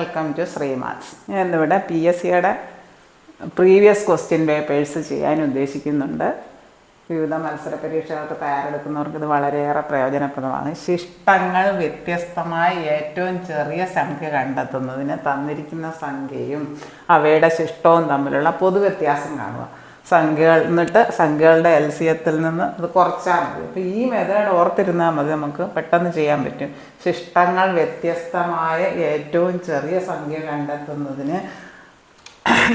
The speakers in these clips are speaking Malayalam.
വെൽക്കം ടു ശ്രീമാത്സ് ഞാൻ ഇന്നിവിടെ പി എസ് സിയുടെ പ്രീവിയസ് ക്വസ്റ്റ്യൻ പേപ്പേഴ്സ് ചെയ്യാൻ ഉദ്ദേശിക്കുന്നുണ്ട്. വിവിധ മത്സര പരീക്ഷകൾക്ക് തയ്യാറെടുക്കുന്നവർക്ക് ഇത് വളരെയേറെ പ്രയോജനപ്രദമാണ്. ശിഷ്ടങ്ങൾ വ്യത്യസ്തമായി ഏറ്റവും ചെറിയ സംഖ്യ കണ്ടെത്തുന്നതിന് തന്നിരിക്കുന്ന സംഖ്യയും അവയുടെ ശിഷ്ടവും തമ്മിലുള്ള പൊതുവ്യത്യാസം കാണുക. സംഖ്യകൾ എന്നിട്ട് സംഖ്യകളുടെ എൽ സി എത്തിൽ നിന്ന് അത് കുറച്ചാൽ മതി. അപ്പോൾ ഈ മെത്തേഡ് ഓർത്തിരുന്നാൽ മതി നമുക്ക് പെട്ടെന്ന് ചെയ്യാൻ പറ്റും. ശിഷ്ടങ്ങൾ വ്യത്യസ്തമായ ഏറ്റവും ചെറിയ സംഖ്യ കണ്ടെത്തുന്നതിന്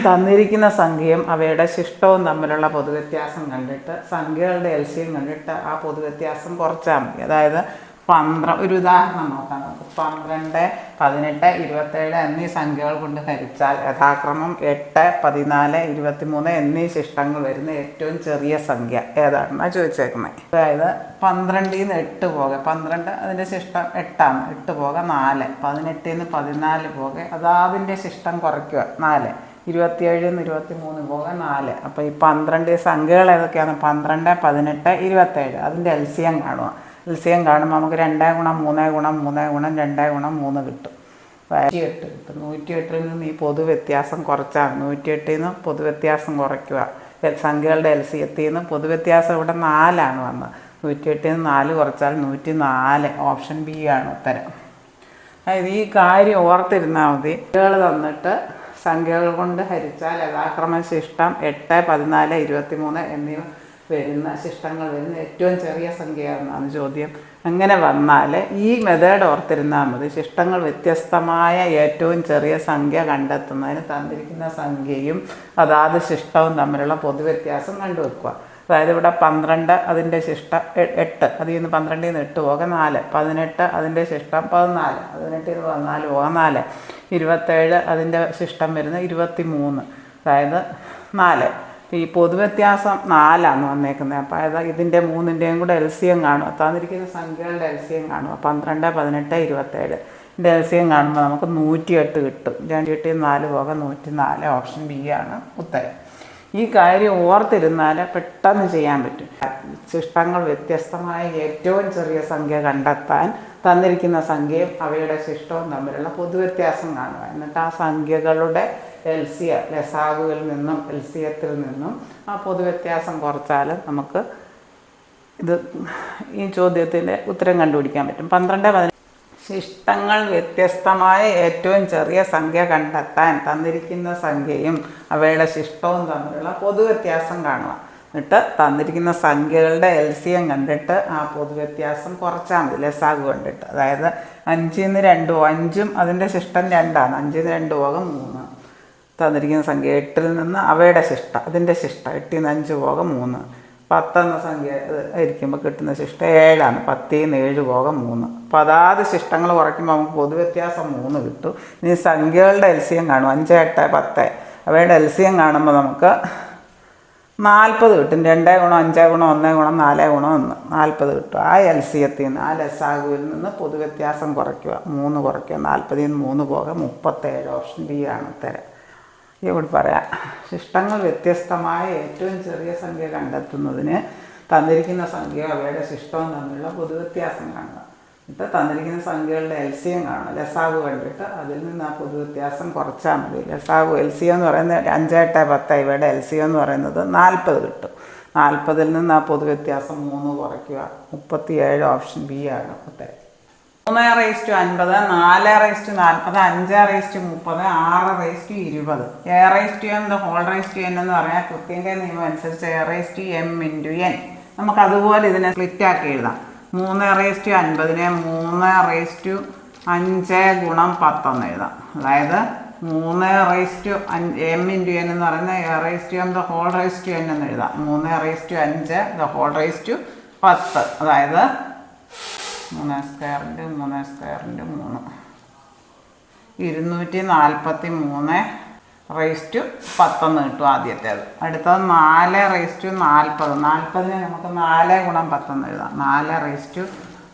തന്നിരിക്കുന്ന സംഖ്യയും അവയുടെ ശിഷ്ടവും തമ്മിലുള്ള പൊതുവ്യത്യാസം കണ്ടിട്ട് സംഖ്യകളുടെ എൽ സി കണ്ടിട്ട് ആ പൊതുവ്യത്യാസം കുറച്ചാൽ മതി. അതായത് പന്ത്ര ഒരു ഉദാഹരണം നോക്കാം. നമുക്ക് പന്ത്രണ്ട് പതിനെട്ട് ഇരുപത്തേഴ് എന്നീ സംഖ്യകൾ കൊണ്ട് ഹരിച്ചാൽ യഥാക്രമം എട്ട് പതിനാല് ഇരുപത്തിമൂന്ന് എന്നീ ശിഷ്ടങ്ങൾ വരുന്ന ഏറ്റവും ചെറിയ സംഖ്യ. ഏതാണെന്നാണ് ചോദിച്ചേക്കുന്നത് അതായത് പന്ത്രണ്ടിൽ നിന്ന് എട്ട് പോകെ. പന്ത്രണ്ട് അതിന്റെ ശിഷ്ടം എട്ടാണ്. എട്ട് പോകെ നാല്. പതിനെട്ടിൽ നിന്ന് പതിനാല് പോകെ. അതാതിന്റെ ശിഷ്ടം കുറയ്ക്കുക. നാല്. ഇരുപത്തിയേഴിൽ നിന്ന് ഇരുപത്തി മൂന്ന് പോകെ നാല്. അപ്പോൾ ഈ പന്ത്രണ്ട് സംഖ്യകൾ ഏതൊക്കെയാണ്? പന്ത്രണ്ട് പതിനെട്ട് ഇരുപത്തേഴ്. അതിന്റെ എൽസിയം കാണുക. എൽ സി എം കാണുമ്പോൾ നമുക്ക് രണ്ടേ ഗുണം മൂന്നേ ഗുണം മൂന്നേ ഗുണം രണ്ടേ ഗുണം മൂന്ന് കിട്ടും. നൂറ്റി എട്ട് കിട്ടും. നൂറ്റി എട്ടിൽ നിന്ന് ഈ പൊതു വ്യത്യാസം കുറച്ചാൽ നൂറ്റി എട്ടിൽ നിന്ന് പൊതു വ്യത്യാസം കുറയ്ക്കുക സംഖ്യകളുടെ എൽ സി എത്തിയിൽ നിന്ന് പൊതു വ്യത്യാസം ഇവിടെ നാലാണ് വന്നത്. നൂറ്റി എട്ടിൽ നിന്ന് നാല് കുറച്ചാൽ നൂറ്റി നാല് ഓപ്ഷൻ ബി ആണ് ഉത്തരം. അതായത് ഈ കാര്യം ഓർത്തിരുന്നാൽ മതി. സംഖ്യകൾ തന്നിട്ട് സംഖ്യകൾ കൊണ്ട് ഹരിച്ചാൽ യഥാക്രമ ശിഷ്ടം എട്ട് പതിനാല് ഇരുപത്തി മൂന്ന് എന്നിവ വരുന്ന ശിഷ്ടങ്ങൾ വരുന്ന ഏറ്റവും ചെറിയ സംഖ്യ എന്നാണ് ചോദ്യം. അങ്ങനെ വന്നാൽ ഈ മെത്തേഡ് ഓർത്തിരുന്നാൽ മതി. ശിഷ്ടങ്ങൾ വ്യത്യസ്തമായ ഏറ്റവും ചെറിയ സംഖ്യ കണ്ടെത്തുന്നതിന് തന്നിരിക്കുന്ന സംഖ്യയും അതാത് ശിഷ്ടവും തമ്മിലുള്ള പൊതുവ്യത്യാസം കണ്ടുവെക്കുക. അതായത് ഇവിടെ പന്ത്രണ്ട് അതിന്റെ ശിഷ്ടം എട്ട്. അതിൽ നിന്ന് പന്ത്രണ്ടിൽ നിന്ന് എട്ട് പോകാൻ നാല്. പതിനെട്ട് അതിന്റെ ശിഷ്ടം പതിനാല്. പതിനെട്ടിൽ നിന്ന് പതിനാല് പോകാൻ നാല്. ഇരുപത്തേഴ് അതിന്റെ ശിഷ്ടം വരുന്നത് ഇരുപത്തി മൂന്ന് അതായത് നാല്. ഈ പൊതുവ്യത്യാസം നാലാണ് വന്നേക്കുന്നത് അപ്പോൾ അതായത് ഇതിന്റെ മൂന്നിന്റെയും കൂടെ എൽ സി എം കാണുക തന്നിരിക്കുന്ന സംഖ്യകളുടെ എൽ സി എം കാണുക പന്ത്രണ്ട് പതിനെട്ട് ഇരുപത്തേഴ്. ഇതിന്റെ എൽ സി എം കാണുമ്പോൾ നമുക്ക് നൂറ്റിയെട്ട് കിട്ടും. രണ്ട് എട്ടി നാല് പോകാൻ നൂറ്റി നാല് ഓപ്ഷൻ ബി ആണ് ഉത്തരം. ഈ കാര്യം ഓർത്തിരുന്നാൽ പെട്ടെന്ന് ചെയ്യാൻ പറ്റും. ശിഷ്ടങ്ങൾ വ്യത്യസ്തമായ ഏറ്റവും ചെറിയ സംഖ്യ കണ്ടെത്താൻ തന്നിരിക്കുന്ന സംഖ്യയും അവയുടെ ശിഷ്ടവും തമ്മിലുള്ള പൊതുവ്യത്യാസം കാണുക. എന്നിട്ട് ആ സംഖ്യകളുടെ എൽ സി ലസാഗുവിൽ നിന്നും എൽ സി എത്തിൽ നിന്നും ആ പൊതുവ്യത്യാസം കുറച്ചാൽ നമുക്ക് ഇത് ഈ ചോദ്യത്തിന്റെ ഉത്തരം കണ്ടുപിടിക്കാൻ പറ്റും. പന്ത്രണ്ട് പതിനഞ്ച്. ശിഷ്ടങ്ങൾ വ്യത്യസ്തമായ ഏറ്റവും ചെറിയ സംഖ്യ കണ്ടെത്താൻ തന്നിരിക്കുന്ന സംഖ്യയും അവയുടെ ശിഷ്ടവും തമ്മിലുള്ള പൊതുവ്യത്യാസം കാണുക. എന്നിട്ട് തന്നിരിക്കുന്ന സംഖ്യകളുടെ എൽ സി എം കണ്ടിട്ട് ആ പൊതുവ്യത്യാസം കുറച്ചാൽ മതി. ലെസാഗ് കണ്ടിട്ട്. അതായത് അഞ്ചിൽ നിന്ന് രണ്ട് അഞ്ചും അതിന്റെ ശിഷ്ടം രണ്ടാണ്. അഞ്ചിൽ നിന്ന് രണ്ട് പോകം മൂന്ന്. തന്നിരിക്കുന്ന സംഖ്യ എട്ടിൽ നിന്ന് അവയുടെ ശിഷ്ട അതിന്റെ ശിഷ്ട എട്ടിൽ നിന്ന് അഞ്ച് പോകം മൂന്ന്. പത്തെന്ന സംഖ്യ ആയിരിക്കുമ്പോൾ കിട്ടുന്ന ശിഷ്ട ഏഴാണ്. പത്തിൽ നിന്ന് ഏഴ് പോകം മൂന്ന്. അപ്പോൾ അതാത് ശിഷ്ടങ്ങൾ കുറയ്ക്കുമ്പോൾ നമുക്ക് പൊതുവ്യത്യാസം മൂന്ന് കിട്ടും. ഇനി സംഖ്യകളുടെ എൽസിയം കാണും. അഞ്ച് എട്ട് പത്ത്. അവയുടെ എൽസിയം കാണുമ്പോൾ നമുക്ക് നാൽപ്പത് കിട്ടും. രണ്ടേ ഗുണം അഞ്ചേ ഗുണം ഒന്നേ ഗുണം നാലേ ഗുണം ഒന്ന്. നാൽപ്പത് കിട്ടും. ആ എൽ സി എത്തിൽ നിന്ന് ആ ലസാഗുവിൽ നിന്ന് പൊതുവ്യത്യാസം കുറയ്ക്കുക. മൂന്ന് കുറയ്ക്കുക. നാൽപ്പതിൽ നിന്ന് മൂന്ന് പോകെ മുപ്പത്തേഴ്. ഓപ്ഷൻ ബി ആണ് ഉത്തരം. ഇവിടെ പറയാം. ശിഷ്ടങ്ങൾ വ്യത്യസ്തമായ ഏറ്റവും ചെറിയ സംഖ്യ കണ്ടെത്തുന്നതിന് തന്നിരിക്കുന്ന സംഖ്യ അവയുടെ ശിഷ്ടവും തമ്മിലുള്ള പൊതുവ്യത്യാസം കാണുക. എന്നിട്ട് തന്നിരിക്കുന്ന സംഖ്യകളുടെ എൽ സി എം കാണുക. ലസാവ് കണ്ടിട്ട് അതിൽ നിന്ന് ആ പൊതുവ്യത്യാസം കുറച്ചാൽ മതി. ലസാവ് എൽ സി എന്ന് പറയുന്നത് അഞ്ച് എട്ട് പത്ത് ഇവയുടെ എൽ സി എന്ന് പറയുന്നത് നാൽപ്പത് കിട്ടും. നാൽപ്പതിൽ നിന്ന് ആ പൊതുവ്യത്യാസം മൂന്ന് കുറയ്ക്കുക. മുപ്പത്തിയേഴ് ഓപ്ഷൻ ബി ആണ്. ഉത്തരം മൂന്ന് റേസ് ടു അൻപത് നാല് റേസ് ടു നാൽപ്പത് അഞ്ച് റേസ് ടു മുപ്പത് ആറ് റേസ് ടു ഇരുപത് A raise to M whole raise to N എന്ന് പറഞ്ഞാൽ കൃത്യന്റെ നിയമം അനുസരിച്ച് A raise to M into N നമുക്ക് അതുപോലെ ഇതിനെ സ്പ്ലിറ്റ് ആക്കി എഴുതാം മൂന്ന് റേസ് ടു അൻപതിനെ മൂന്ന് റേസ് ടു അഞ്ച് ഗുണം പത്തെന്ന് എഴുതാം അതായത് മൂന്ന് raise to M into N എന്ന് പറയുന്നത് A raise to M the whole raise to N എന്ന് എഴുതാം മൂന്ന് റേസ് ടു അഞ്ച് ദ ഹോൾ റേസ് ടു പത്ത് അതായത് മൂന്ന് സ്ക്വയറിന്റെ മൂന്ന്. സ്ക്വയറിന്റെ മൂന്ന് ഇരുന്നൂറ്റി നാൽപ്പത്തി മൂന്ന് റേസ് ടു പത്തൊന്ന് കിട്ടും ആദ്യത്തേത്. അടുത്തത് നാല് റേസ് ടു നാൽപ്പത് നാൽപ്പതിന് നമുക്ക് നാല് ഗുണം പത്തൊന്ന് എഴുതാം. നാല് റേസ് ടു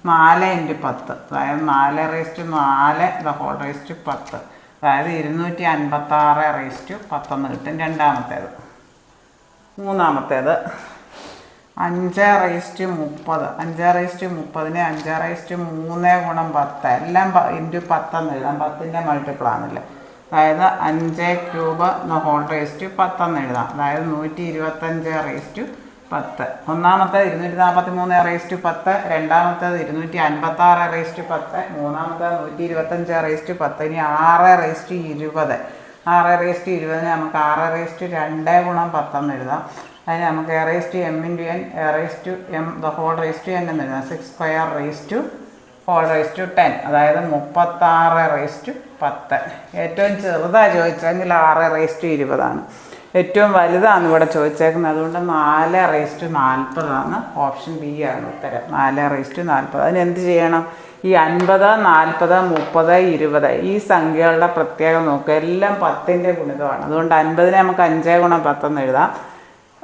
നാല് ഇന്റു പത്ത്. അതായത് നാല് റേസ് ടു നാല് ദ ഹോൾ റേസ് ടു പത്ത്. അതായത് ഇരുന്നൂറ്റി അൻപത്താറ് റേസ് ടു പത്തൊന്ന് കിട്ടും രണ്ടാമത്തേത്. മൂന്നാമത്തേത് അഞ്ച് റേസ്റ്റ് മുപ്പത് അഞ്ച് റേസ്റ്റ് മുപ്പതിന് അഞ്ച് റേസ്റ്റ് മൂന്ന് ഗുണം പത്ത്. എല്ലാം ഇന്റു പത്തെന്ന് എഴുതാം. പത്തിന്റെ മൾട്ടിപ്പിൾ ആണല്ലേ അതായത് അഞ്ച് ക്യൂബ് ഹോൾ റേസ്റ്റ് പത്തെന്ന് എഴുതാം. അതായത് നൂറ്റി ഇരുപത്തഞ്ച് റേസ്റ്റ് പത്ത്. ഒന്നാമത്തേത് ഇരുന്നൂറ്റി നാൽപ്പത്തി മൂന്ന് റേസ്റ്റ് പത്ത് രണ്ടാമത്തേത് ഇരുന്നൂറ്റി അൻപത്തി ആറ് റേസ്റ്റ് പത്ത് മൂന്നാമത്തേത് നൂറ്റി ഇരുപത്തഞ്ച് റേസ്റ്റ് പത്ത്. ഇനി ആറ് റേസ്റ്റ് ഇരുപത്. ആറ് റേസ്റ്റ് ഇരുപതിന് നമുക്ക് ആറ് റേസ്റ്റ് രണ്ട് ഗുണം പത്തെന്ന് എഴുതാം. അതിന് നമുക്ക് A raise to M into N A raise to M the whole raise to N എന്ന് എഴുതാം. Six square raise to whole raise to ten അതായത് മുപ്പത്താറ് റേസ് ടു പത്ത്. ഏറ്റവും ചെറുതാണ് ചോദിച്ചെങ്കിൽ ആറ് റേസ് ടു ഇരുപതാണ്. ഏറ്റവും വലുതാണ് ഇവിടെ ചോദിച്ചേക്കുന്നത്. അതുകൊണ്ട് നാല് റേസ് ടു നാൽപ്പതാണ്. ഓപ്ഷൻ ബി ആണ് ഉത്തരം. നാല് റേസ് ടു നാൽപ്പത്. അതിന് എന്ത് ചെയ്യണം? ഈ അൻപത് നാൽപ്പത് മുപ്പത് ഇരുപത് ഈ സംഖ്യകളുടെ പ്രത്യേകം നോക്കുക. എല്ലാം പത്തിന്റെ ഗുണിതമാണ്. അതുകൊണ്ട് അൻപതിനെ നമുക്ക് അഞ്ചേ ഗുണം പത്തെന്ന് എഴുതാം.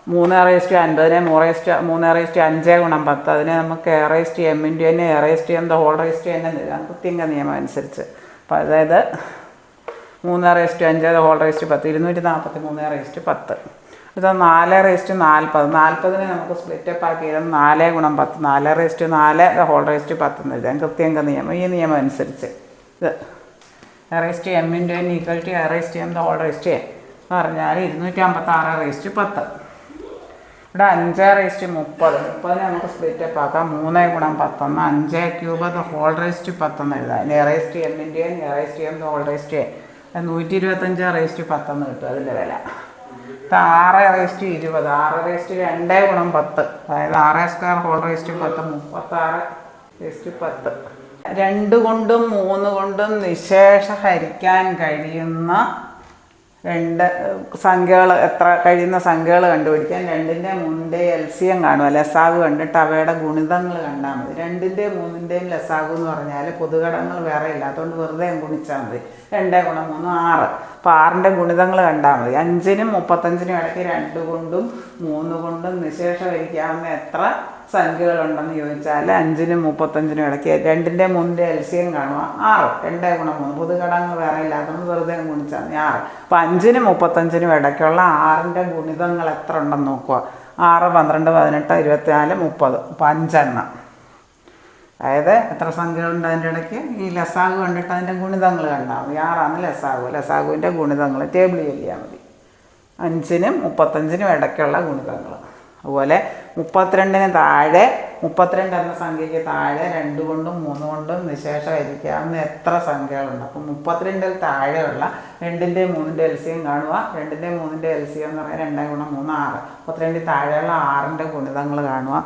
മൂന്ന് റേസ്റ്റ് അൻപതിനെ മൂന്ന് റേസ്റ്റ് മൂന്ന് റേസ്റ്റ് അഞ്ച് ഗുണം പത്ത്. അതിനെ നമുക്ക് A raised M into N A raised M the whole raised എന്ന് എഴുതാം കൃത്യങ്ക നിയമം അനുസരിച്ച്. അപ്പോൾ അതായത് മൂന്ന് റേസ്റ്റ് അഞ്ച് ഹോൾ റേസ്റ്റ് പത്ത്. ഇരുന്നൂറ്റി നാൽപ്പത്തി മൂന്ന് റേസ്റ്റ് പത്ത്. ഇത് നാല് റേസ്റ്റ് നാൽപ്പത്. നാൽപ്പതിനെ നമുക്ക് സ്പ്ലിറ്റപ്പ് ആക്കി എഴുതാം നാല് ഗുണം പത്ത്. നാല് റേസ്റ്റ് നാല് ഹോൾ റേസ്റ്റ് പത്ത് എന്ന് എഴുതാം. കൃത്യങ്ക നിയമം. ഈ നിയമം അനുസരിച്ച്. ഇത് raised M into N equal to A raised M the whole raised A എന്ന് പറഞ്ഞാൽ ഇരുന്നൂറ്റി അമ്പത്താറ് റേസ്റ്റ് പത്ത്. ഇവിടെ അഞ്ച് റേസ്റ്റ് മുപ്പത് മുപ്പതിനെ നമുക്ക് സ്പ്ലിറ്റ് അപ്പ് ആക്കാം മൂന്ന് ഗുണം പത്തൊന്ന് അഞ്ച് ക്യൂബ് ഹോൾ റേസ്റ്റ് പത്തൊന്ന് എഴുതാം A raised M into N A raised M whole raised നൂറ്റി ഇരുപത്തഞ്ച് റേസ്റ്റ് പത്തൊന്ന് കിട്ടും അതിന്റെ വില ആറ് റേസ്റ്റ് ഇരുപത് ആറ് റേസ്റ്റ് രണ്ട് ഗുണം പത്ത് അതായത് ആറ് സ്ക്വയർ ഹോൾ റേസ്റ്റ് പത്ത് മുപ്പത്താറ് റേസ്റ്റ് പത്ത് രണ്ട് കൊണ്ടും മൂന്ന് കൊണ്ടും നിശേഷ ഹരിക്കാൻ കഴിയുന്ന രണ്ട് സംഖ്യകൾ എത്ര കഴിയുന്ന സംഖ്യകൾ കണ്ടുപിടിക്കാൻ രണ്ടിന്റെ മൂന്നിന്റെ എൽ സി എം കാണുക ലസാഗ് കണ്ടിട്ട് അവയുടെ ഗുണിതങ്ങൾ കണ്ടാൽ മതി. രണ്ടിന്റെ മൂന്നിന്റെയും ലസാഗ് എന്ന് പറഞ്ഞാൽ പൊതുഘടകങ്ങൾ വേറെ ഇല്ല. അതുകൊണ്ട് വെറുതെ ഗുണിച്ചാൽ മതി. രണ്ട് ഗുണം മൂന്ന് ആറ്. അപ്പോൾ ആറിന്റെ ഗുണിതങ്ങൾ കണ്ടാൽ മതി. അഞ്ചിനും മുപ്പത്തഞ്ചിനും ഇടയ്ക്ക് രണ്ട് കൊണ്ടും മൂന്ന് കൊണ്ടും നിശേഷം ഇരിക്കാവുന്ന എത്ര സംഖ്യകളുണ്ടെന്ന് ചോദിച്ചാൽ അഞ്ചിനും മുപ്പത്തഞ്ചിനും ഇടയ്ക്ക് രണ്ടിന്റെ മൂന്നിന്റെ എൽസിയും കാണുക. ആറ്. രണ്ടേ ഗുണം മൂന്ന്. പൊതുഘടകങ്ങൾ വേറെ ഇല്ലാത്തതുകൊണ്ട് വെറുതെ ഗുണിച്ചാൽ മതി. ആറ്. അപ്പോൾ അഞ്ചിനും മുപ്പത്തഞ്ചിനും ഇടയ്ക്കുള്ള ആറിന്റെ ഗുണിതങ്ങൾ എത്ര ഉണ്ടെന്ന് നോക്കുക. ആറ് പന്ത്രണ്ട് പതിനെട്ട് ഇരുപത്തിനാല് മുപ്പത്. അപ്പോൾ അഞ്ചെണ്ണം. അതായത് എത്ര സംഖ്യകളുണ്ട് അതിന്റെ ഇടയ്ക്ക്? ഈ ലസാഗു കണ്ടിട്ട് അതിന്റെ ഗുണിതങ്ങൾ കണ്ടാൽ മതി. ആറാണ് ലസാഗു. ലസാഗുവിന്റെ ഗുണിതങ്ങൾ ടേബിൾ ചെയ്യാൽ മതി. അഞ്ചിനും മുപ്പത്തഞ്ചിനും ഇടയ്ക്കുള്ള ഗുണിതങ്ങൾ. അതുപോലെ മുപ്പത്തിരണ്ടിന് താഴെ മുപ്പത്തിരണ്ട് എന്ന സംഖ്യയ്ക്ക് താഴെ രണ്ട് കൊണ്ടും മൂന്ന് കൊണ്ടും നിശേഷം ഹരിക്കാവുന്ന എത്ര സംഖ്യകളുണ്ട്? അപ്പം മുപ്പത്തിരണ്ടിൽ താഴെയുള്ള രണ്ടിന്റെ മൂന്നിന്റെ എൽ സി എം കാണുക. രണ്ടിന്റെ മൂന്നിന്റെ എൽ സി എം എന്ന് പറയുന്നത് രണ്ടേ ഗുണം മൂന്ന് ആറ്. മുപ്പത്തിരണ്ടിൽ താഴെയുള്ള ആറിന്റെ ഗുണിതങ്ങൾ കാണുക.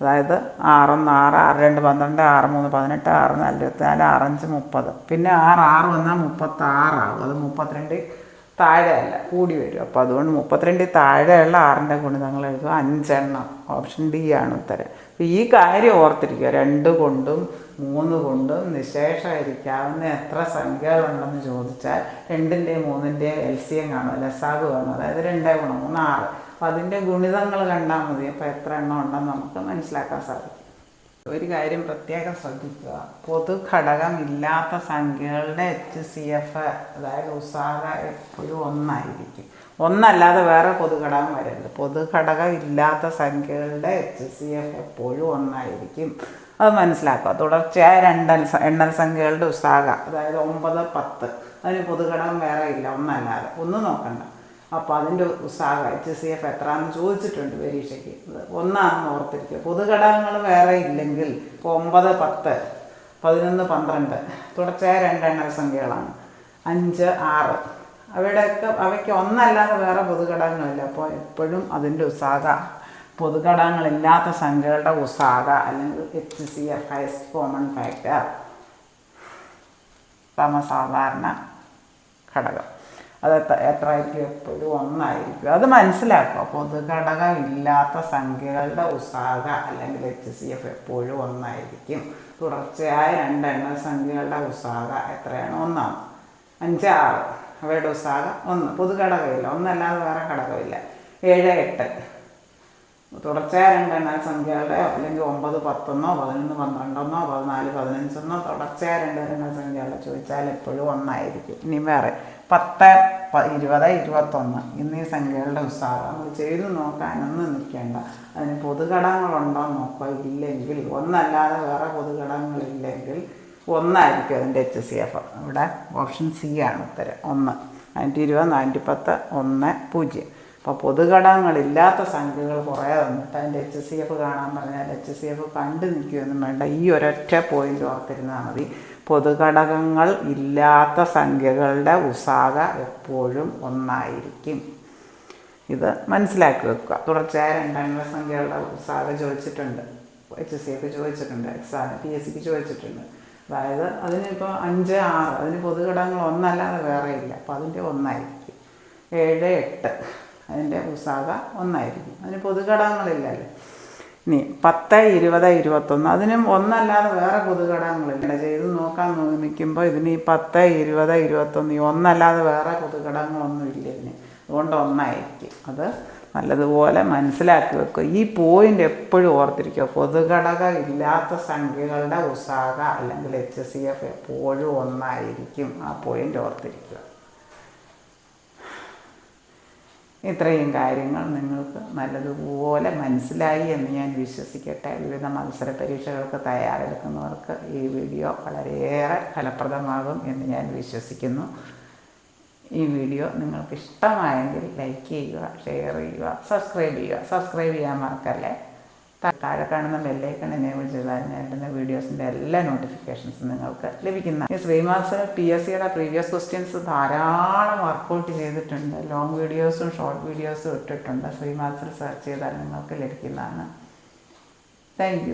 അതായത് ആറൊന്ന് ആറ് ആറ് രണ്ട് പന്ത്രണ്ട് ആറ് മൂന്ന് പതിനെട്ട് ആറ് നാല് ഇരുപത്തിനാല് ആറഞ്ച് മുപ്പത്. പിന്നെ ആറ് ആറ് വന്നാൽ മുപ്പത്താറാകും അത് മുപ്പത്തിരണ്ട് താഴെയല്ല കൂടി വരും. അപ്പോൾ അതുകൊണ്ട് മുപ്പത്തിരണ്ടിൽ താഴെയുള്ള ആറിന്റെ ഗുണിതങ്ങൾ എഴുതുക. അഞ്ചെണ്ണം. ഓപ്ഷൻ ഡി ആണ് ഉത്തരം. അപ്പോൾ ഈ കാര്യം ഓർത്തിരിക്കുക. രണ്ട് കൊണ്ടും മൂന്ന് കൊണ്ടും നിശേഷമായിരിക്കാവുന്ന എത്ര സംഖ്യകളുണ്ടെന്ന് ചോദിച്ചാൽ രണ്ടിന്റെയും മൂന്നിന്റെയും എൽ സി എം കാണും ലസാഗ് കാണും. അതായത് രണ്ടേ ഗുണം മൂന്ന് ആറ് അപ്പോൾ അതിന്റെ ഗുണിതങ്ങൾ കണ്ടാൽ മതി. അപ്പോൾ എത്ര എണ്ണം ഉണ്ടെന്ന് നമുക്ക് മനസ്സിലാക്കാൻ സാധിക്കും. ഒരു കാര്യം പ്രത്യേകം ശ്രദ്ധിക്കുക. പൊതുഘടകം ഇല്ലാത്ത സംഖ്യകളുടെ എച്ച് സി എഫ് അതായത് ഉസാഗ എപ്പോഴും ഒന്നായിരിക്കും. ഒന്നല്ലാതെ വേറെ പൊതുഘടകം വരരുത്. പൊതുഘടകം ഇല്ലാത്ത സംഖ്യകളുടെ എച്ച് സി എഫ് എപ്പോഴും ഒന്നായിരിക്കും. അത് മനസ്സിലാക്കുക. തുടർച്ചയായ രണ്ടൽ എണ്ണൽ സംഖ്യകളുടെ ഉസാഗ അതായത് ഒമ്പത് പത്ത്. അതിന് പൊതുഘടകം വേറെ ഇല്ല. ഒന്നല്ലാതെ. ഒന്നും നോക്കണ്ട. അപ്പോൾ അതിന്റെ ഉത്സാഹം എച്ച് സി എഫ് എത്രയാണെന്ന് ചോദിച്ചിട്ടുണ്ട് പരീക്ഷയ്ക്ക്. ഒന്നാണെന്ന് ഓർത്തിരിക്കുക. പൊതുഘടകങ്ങൾ വേറെ ഇല്ലെങ്കിൽ ഇപ്പോൾ ഒമ്പത് പത്ത് പതിനൊന്ന് പന്ത്രണ്ട് തുടർച്ചയായ രണ്ടെണ്ണ സംഖ്യകളാണ്. അഞ്ച് ആറ്. അവയുടെയൊക്കെ അവയ്ക്ക് ഒന്നല്ലാതെ വേറെ പൊതുഘടകങ്ങളില്ല. അപ്പോൾ എപ്പോഴും അതിന്റെ ഉത്സാഹ പൊതുഘടകങ്ങളില്ലാത്ത സംഖ്യകളുടെ ഉസാഗ അല്ലെങ്കിൽ H C F highest common factor സമസാധാരണ ഘടകം. അത് എത്ര എത്ര ആയിരിക്കും എപ്പോഴും ഒന്നായിരിക്കും. അത് മനസ്സിലാക്കുക പൊതുഘടകം ഇല്ലാത്ത സംഖ്യകളുടെ ഉസാഗ അല്ലെങ്കിൽ എച്ച് സി എഫ് എപ്പോഴും ഒന്നായിരിക്കും. തുടർച്ചയായ രണ്ടെണ്ണ സംഖ്യകളുടെ ഉസാഗ എത്രയാണ്? ഒന്നാണ്. അഞ്ച് ആറ്. അവയുടെ ഉസാഗ ഒന്ന്. പൊതുഘടകമില്ല. ഒന്നല്ലാതെ വേറെ ഘടകമില്ല. ഏഴ് എട്ട്. തുടർച്ചയായ രണ്ടെണ്ണ സംഖ്യകളുടെ അല്ലെങ്കിൽ ഒമ്പത് പത്തൊന്നോ പതിനൊന്ന് പന്ത്രണ്ടെന്നോ പതിനാല് പതിനഞ്ചെന്നോ തുടർച്ചയായ രണ്ടെണ്ണ സംഖ്യകളെ ചോദിച്ചാൽ എപ്പോഴും ഒന്നായിരിക്കും. ഇനി വേറെ. പത്ത് ഇരുപത് ഇരുപത്തൊന്ന് എന്നീ സംഖ്യകളുടെ ഉത്സാഹം നമ്മൾ ചെയ്തു നോക്കാനൊന്നും നിൽക്കേണ്ട. അതിന് പൊതുഘടകങ്ങളുണ്ടോ നോക്കുക. ഇല്ലെങ്കിൽ ഒന്നല്ലാതെ വേറെ പൊതുഘടകങ്ങളില്ലെങ്കിൽ ഒന്നായിരിക്കും അതിന്റെ എച്ച് സി എഫ് ഇവിടെ ഓപ്ഷൻ സി ആണ് ഉത്തരം. ഒന്ന്. നാനൂറ്റി ഇരുപത് നാനൂറ്റി പത്ത് ഒന്ന് പൂജ്യം. അപ്പോൾ പൊതുഘടകങ്ങളില്ലാത്ത സംഖ്യകൾ കുറേ തന്നിട്ട് അതിന്റെ എച്ച് സി എഫ് കാണാൻ പറഞ്ഞാൽ എച്ച് സി എഫ് കണ്ടു നിൽക്കുകയൊന്നും വേണ്ട. ഈ ഒരൊറ്റ പോയിന്റ് ഓർത്തിരുന്നാൽ മതി. പൊതുഘടകങ്ങൾ ഇല്ലാത്ത സംഖ്യകളുടെ ഉസാക എപ്പോഴും ഒന്നായിരിക്കും. ഇത് മനസ്സിലാക്കി വെക്കുക. തുടർച്ചയായ രണ്ടാംഗ സംഖ്യകളുടെ ഉസാക ചോദിച്ചിട്ടുണ്ട്. എച്ച് സി എഫ് ചോദിച്ചിട്ടുണ്ട് എക്സാം പി എസ് സിക്ക് ചോദിച്ചിട്ടുണ്ട്. അതായത് അതിനിപ്പോൾ അഞ്ച് ആറ് അതിന് പൊതുഘടകങ്ങൾ ഒന്നല്ലാതെ വേറെ ഇല്ല. അപ്പോൾ അതിന്റെ ഒന്നായിരിക്കും. ഏഴ് എട്ട് അതിന്റെ ഉസാക ഒന്നായിരിക്കും. അതിന് പൊതുഘടകങ്ങളില്ലല്ലോ. ഇനി പത്ത് ഇരുപത് ഇരുപത്തൊന്ന്. അതിനും ഒന്നല്ലാതെ വേറെ പൊതുഘടകങ്ങളില്ല ചെയ്ത് നോക്കാൻ നിൽക്കുമ്പോൾ ഇതിന് ഈ പത്ത് ഇരുപത് ഇരുപത്തൊന്ന് ഈ ഒന്നല്ലാതെ വേറെ പൊതുഘടകങ്ങളൊന്നും ഇല്ല ഇതിന്. അതുകൊണ്ട് ഒന്നായിരിക്കും. അത് നല്ലതുപോലെ മനസ്സിലാക്കി വെക്കുക. ഈ പോയിന്റ് എപ്പോഴും ഓർത്തിരിക്കുക. പൊതുഘടകം ഇല്ലാത്ത സംഖ്യകളുടെ ഉസാക അല്ലെങ്കിൽ എച്ച് സി എഫ് എപ്പോഴും ഒന്നായിരിക്കും ആ പോയിന്റ് ഓർത്തിരിക്കുക. ഇത്രയും കാര്യങ്ങൾ നിങ്ങൾക്ക് നല്ലതുപോലെ മനസ്സിലായി എന്ന് ഞാൻ വിശ്വസിക്കട്ടെ. വിവിധ മത്സര പരീക്ഷകൾക്ക് തയ്യാറെടുക്കുന്നവർക്ക് ഈ വീഡിയോ വളരെയേറെ ഫലപ്രദമാകും എന്ന് ഞാൻ വിശ്വസിക്കുന്നു. ഈ വീഡിയോ നിങ്ങൾക്ക് ഇഷ്ടമായെങ്കിൽ ലൈക്ക് ചെയ്യുക ഷെയർ ചെയ്യുക സബ്സ്ക്രൈബ് ചെയ്യുക. സബ്സ്ക്രൈബ് ചെയ്യാൻ മറക്കല്ലേ? താഴെ കാണുന്ന ബെല്ലൈക്കൺ എനേബിൾ ചെയ്താൽ ഞാൻ വീഡിയോസിന്റെ എല്ലാ നോട്ടിഫിക്കേഷൻസും നിങ്ങൾക്ക് ലഭിക്കുന്ന ഈ ശ്രീമാസ് പി എസ് സിയുടെ പ്രീവിയസ് ക്വസ്റ്റ്യൻസ് ധാരാളം വർക്കൗട്ട് ചെയ്തിട്ടുണ്ട്. ലോങ് വീഡിയോസും ഷോർട്ട് വീഡിയോസും ഇട്ടിട്ടുണ്ട്. ശ്രീമാസിൽ സെർച്ച് ചെയ്താൽ നിങ്ങൾക്ക് ലഭിക്കുന്നതാണ്. താങ്ക്